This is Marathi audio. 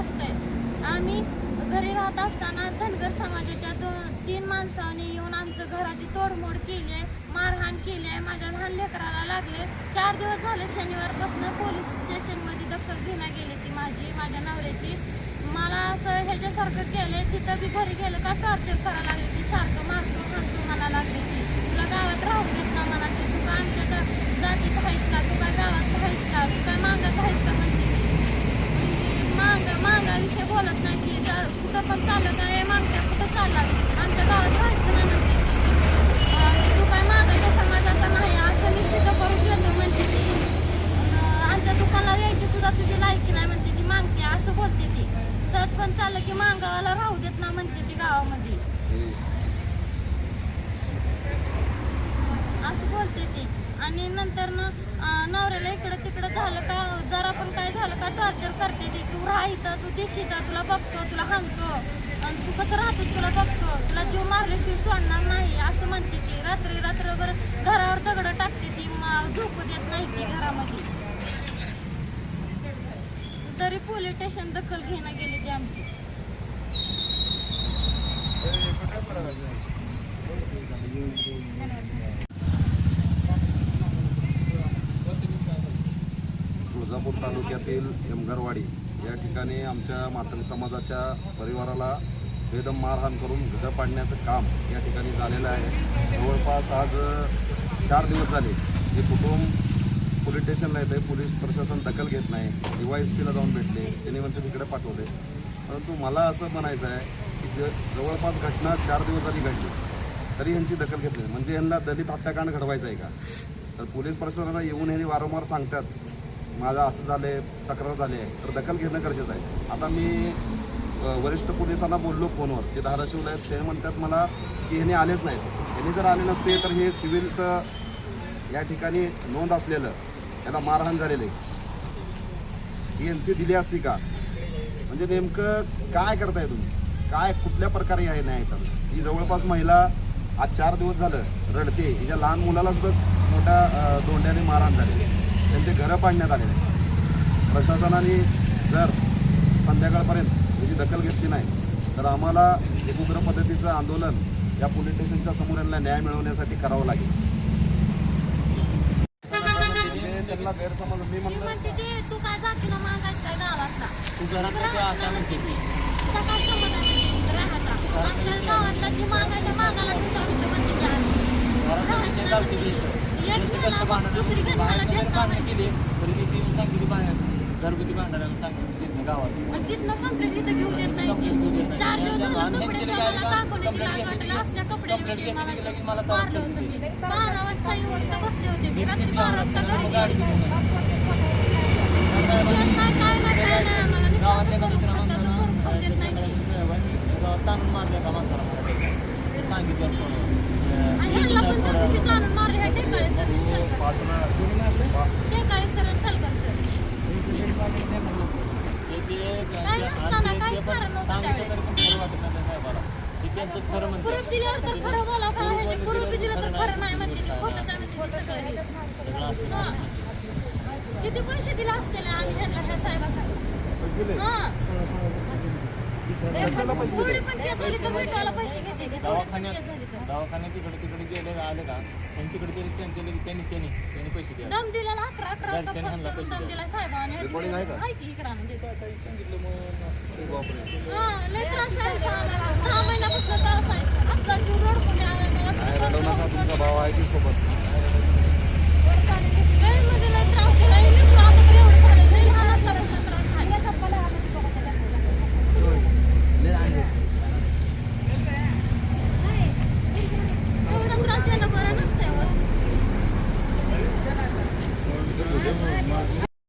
असते. आम्ही घरी राहत असताना धनगर समाजाच्या दो तीन माणसांनी येऊन आमचं घराची तोडमोड केली आहे मारहाण केली आहे माझ्या लहान लेकराला लागले. चार दिवस झाले शनिवारपासून पोलीस स्टेशनमध्ये दखल घेण्या गेली ती माझी माझ्या नवऱ्याची. मला असं ह्याच्यासारखं केलं तिथं बी घरी गेलं का टॉर्चर करायला लागले ती सारखं. बोलत नाही की कुठं पण चालत नाही हे कुठं चालला आमच्या गावात राहायचं नाही म्हणते. तू काय मागायच्या समाजाचा नाही असं मी सिद्ध करून घेतो म्हणते ती. आमच्या दुकानाला यायची सुद्धा तुझी लायकी नाही म्हणते ती मागते असं बोलते ती. सहज पण चाललं की मागावाला राहू देत ना म्हणते ती गावामध्ये. असं बोलते ती. आणि नंतर ना नवऱ्याला इकडं तिकडं झालं का जरा पण काय झालं का टॉर्चर करते ती तू राह इथं तू दिस इथं तुला बघतो तुला हाणतो. आणि तू कसं राहतो तुला बघतो. तुला जीव मारल्याशिवाय सोडणार नाही असं म्हणते ती. रात्री रात्रभर घरावर दगड टाकते ती म- झोपू देत नाही ती घरामध्ये. तरी पोलीस स्टेशन दखल घेणं गेली ती आमची तुळजापूर तालुक्यातील एमघरवाडी या ठिकाणी आमच्या मातृ समाजाच्या परिवाराला बेदम मारहाण करून घरं पाडण्याचं काम या ठिकाणी झालेलं आहे. जवळपास आज चार दिवस झाले जे कुटुंब पोलीस स्टेशनला येते पोलीस प्रशासन दखल घेत नाही डी वाय एस पीला जाऊन भेटले त्यांनी म्हणते तिकडे पाठवले. परंतु मला असं म्हणायचं आहे की ज जवळपास घटना चार दिवस झाली घडली तरी यांची दखल घेतली म्हणजे यांना दलित हत्याकांड घडवायचं आहे का? तर पोलीस प्रशासनाला येऊन हे वारंवार सांगतात माझं असं झाले तक्रार झाली आहे तर दखल घेणं गरजेचं आहे. आता मी वरिष्ठ पोलिसांना बोललो फोनवर ते धाराशिवला आहेत ते म्हणतात मला की ह्याने आलेच नाहीत. ह्याने जर आले नसते तर हे सिव्हिलचं या ठिकाणी नोंद असलेलं याला मारहाण झालेलं आहे. ही एन सी दिली असती का? म्हणजे नेमकं काय करताय तुम्ही? काय कुठल्या प्रकारे आहे न्यायाचा ही जवळपास महिला आज चार दिवस झालं रडते. हिच्या लहान मुलाला सुद्धा मोठ्या दोंड्याने मारहाण झालेली आहे. त्यांचे घरं पाडण्यात आलेले आहे. प्रशासनाने जर संध्याकाळपर्यंत याची दखल घेतली नाही तर आम्हाला एक उग्र पद्धतीचं आंदोलन या पोलीस स्टेशनच्या समोर यांना न्याय मिळवण्यासाठी करावं लागेल. त्यांना गैरसमज मी म्हणते ती तू काय जाती ना मागायचं काय गावातला तू घरात मग कसं राहायचं आता ना म्हणते. म्हणते ती. तुझा काय संबंध आहे राहायचा आमच्या गावातला जी माग आहे घरगुती भांडायला सांगितली गावात. तिथनं कंप्लेंट इथं घेऊ देत नाही चार दिवस झालं कपडे मला दाखवण्याची लाज वाटलं असल्या कपड्यांविषयी मला मारलं होतं मी. बारा वाजता येऊन इथं बसले होते मी. रात्री बारा वाजता घरी गेले. शेत नाही काय नाही काय नाही आम्हाला गावातल्या निवास करून दुसऱ्या खाता तर करून खाऊ देत नाही ती. गावात ताणून मारले का माणसाला मला ते सांगितलं फोनवर आणि ह्यांना पण त्या दिवशी ताणून मारले ह्या टेकाळे सर आणि सलगर पाचला टेकाळे सर? ते- ते- काय नसताना काहीच कारण नव्हतं त्यावेळेस. तरी खरं वाटत नाही त्या साहेबाला. ते त्यांचंच खरं म्हणतात. पुरूप दिल्यावर तर खरं बोला का? पुरूप दिलं तर खरं नाही म्हणते ती, खोटंच ती सगळं हे. हा. किती पैसे दिले असतील आम्ही ह्यांना ह्या साहेबासाठी? हा. थोडी पण केस झाली तर मिटवायला पैसे घेते ती. थोडी पण दवाखान्यात केस झाली तर. दवाखान्यात तिकडे तिकडे गेले आले का? आणि तिकडे गेले त्यांचे लगेच त्यांनी त्यांनी त्यांनी पैसे द्या दम दिलेला अकरा अकरा वाजता फोन करून दम दिला साहेबांनी आहे का? इकडं आणून देतो सांगितलं मग. बापरे. हा लय त्रास आहे आम्हाला. सहा महिन्यापासून त्रास आहे. आपला जीव रडकून आला मला तुमचा भाव आहे की सोबत